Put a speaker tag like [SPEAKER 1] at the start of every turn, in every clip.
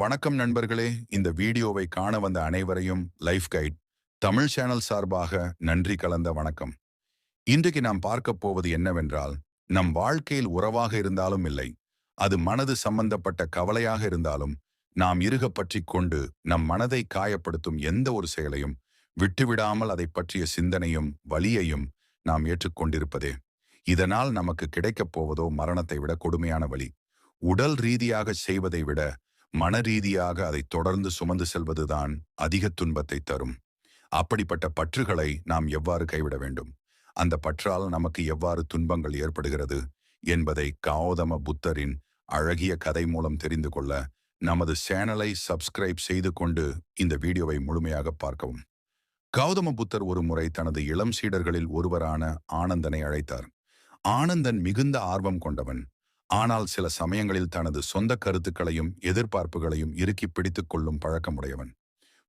[SPEAKER 1] வணக்கம் நண்பர்களே. இந்த வீடியோவை காண வந்த அனைவரையும் லைஃப் கைட் தமிழ் சேனல் சார்பாக நன்றி கலந்த வணக்கம். இன்றைக்கு நாம் பார்க்கப் போவது என்னவென்றால் நம் வாழ்க்கையில் உறவாக இருந்தாலும் இல்லை அது மனது சம்பந்தப்பட்ட கவலையாக இருந்தாலும் நாம் இருக பற்றி கொண்டு நம் மனதை காயப்படுத்தும் எந்த ஒரு செயலையும் விட்டுவிடாமல் அதை பற்றிய சிந்தனையும் வலியையும் நாம் ஏற்றுக்கொண்டிருப்பதே. இதனால் நமக்கு கிடைக்கப் போவதோ மரணத்தை விட கொடுமையான வழி. உடல் ரீதியாக செய்வதை விட மனரீதியாக அதை தொடர்ந்து சுமந்து செல்வதுதான் அதிக துன்பத்தை தரும். அப்படிப்பட்ட பற்றுகளை நாம் எவ்வாறு கைவிட வேண்டும்? அந்த பற்றால் நமக்கு எவ்வாறு துன்பங்கள் ஏற்படுகிறது என்பதை கௌதம புத்தரின் அழகிய கதை மூலம் தெரிந்து கொள்ள நமது சேனலை சப்ஸ்கிரைப் செய்து கொண்டு இந்த வீடியோவை முழுமையாக பார்க்கவும். கௌதம புத்தர் ஒரு முறை தனது இளம் சீடர்களில் ஒருவரான ஆனந்தனை அழைத்தார். ஆனந்தன் மிகுந்த ஆர்வம் கொண்டவன். ஆனால் சில சமயங்களில் தனது சொந்த கருத்துக்களையும் எதிர்பார்ப்புகளையும் இறுக்கி பிடித்துக் கொள்ளும் பழக்கமுடையவன்.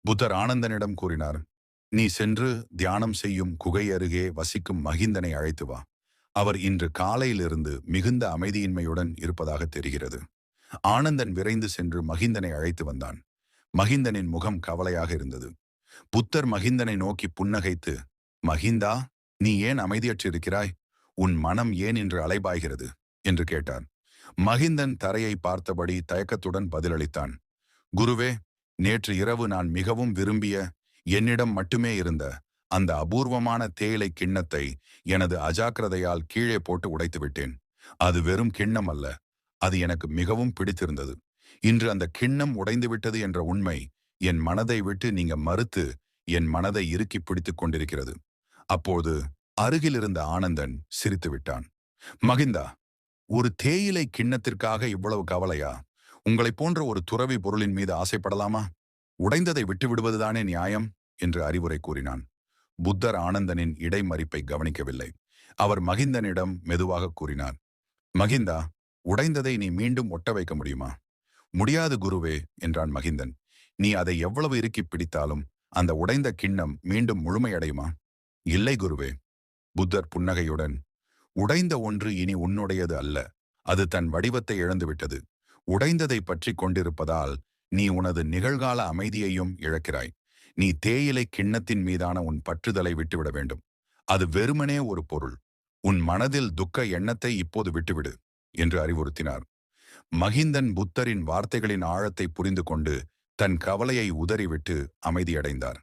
[SPEAKER 1] புத்தர் ஆனந்தனிடம் கூறினார் நீ சென்று தியானம் செய்யும் குகை அருகே வசிக்கும் மகிந்தனை அழைத்து வா. அவர் இன்று காலையிலிருந்து மிகுந்த அமைதியின்மையுடன் இருப்பதாக தெரிகிறது. ஆனந்தன் விரைந்து சென்று மகிந்தனை அழைத்து வந்தான். மகிந்தனின் முகம் கவலையாக இருந்தது. புத்தர் மகிந்தனை நோக்கி புன்னகைத்து மகிந்தா நீ ஏன் அமைதியற்றிருக்கிறாய்? உன் மனம் ஏன் இன்று அலைபாய்கிறது? என்று கேட்டார் மகிந்தன் தரையை பார்த்தபடி தயக்கத்துடன் பதிலளித்தான். குருவே நேற்று இரவு நான் மிகவும் விரும்பிய என்னிடம் மட்டுமே இருந்த அந்த அபூர்வமான தேயிலை கிண்ணத்தை எனது அஜாக்கிரதையால் கீழே போட்டு உடைத்து விட்டேன். அது வெறும் கிண்ணம் அல்ல அது எனக்கு மிகவும் பிடித்திருந்தது. இன்று அந்த கிண்ணம் உடைந்து விட்டது என்ற உண்மை என் மனதை விட்டு நீங்க மறுத்து என் மனதை இறுக்கி பிடித்துக் கொண்டிருக்கிறது. அப்போது அருகில் இருந்த ஆனந்தன் சிரித்து விட்டான். மகிந்தா ஒரு தேயிலை கிண்ணத்திற்காக இவ்வளவு கவலையா? உங்களைப் போன்ற ஒரு துறவி பொருளின் மீது ஆசைப்படலாமா? உடைந்ததை விட்டுவிடுவதுதானே நியாயம்? என்று அறிவுரை கூறினான். புத்தர் ஆனந்தனின் இடைமறிப்பை கவனிக்கவில்லை. அவர் மகிந்தனிடம் மெதுவாக கூறினார். மகிந்தா உடைந்ததை நீ மீண்டும் ஒட்ட வைக்க முடியுமா? முடியாது குருவே என்றான் மகிந்தன். நீ அதை எவ்வளவு இறுக்கி பிடித்தாலும் அந்த உடைந்த கிண்ணம் மீண்டும் முழுமையடையுமா? இல்லை குருவே. புத்தர் புன்னகையுடன் உடைந்த ஒன்று இனி உன்னுடையது அல்ல. அது தன் வடிவத்தை இழந்துவிட்டது. உடைந்ததை பற்றி கொண்டிருப்பதால் நீ உனது நிகழ்கால அமைதியையும் இழக்கிறாய். நீ தேயிலை கிண்ணத்தின் மீதான உன் பற்றுதலை விட்டுவிட வேண்டும். அது வெறுமனே ஒரு பொருள். உன் மனதில் துக்க எண்ணத்தை இப்போது விட்டுவிடு என்று அறிவுறுத்தினார். மகிந்தன் புத்தரின் வார்த்தைகளின் ஆழத்தை புரிந்து கொண்டு தன் கவலையை உதறிவிட்டு அமைதியடைந்தார்.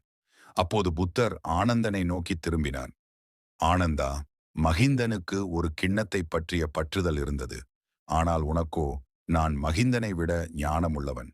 [SPEAKER 1] அப்போது புத்தர் ஆனந்தனை நோக்கி திரும்பினார். ஆனந்தா மகிந்தனுக்கு ஒரு கிண்ணத்தை பற்றிய பற்றுதல் இருந்தது. ஆனால் உனக்கோ நான் மகிந்தனை விட ஞானமுள்ளவன்.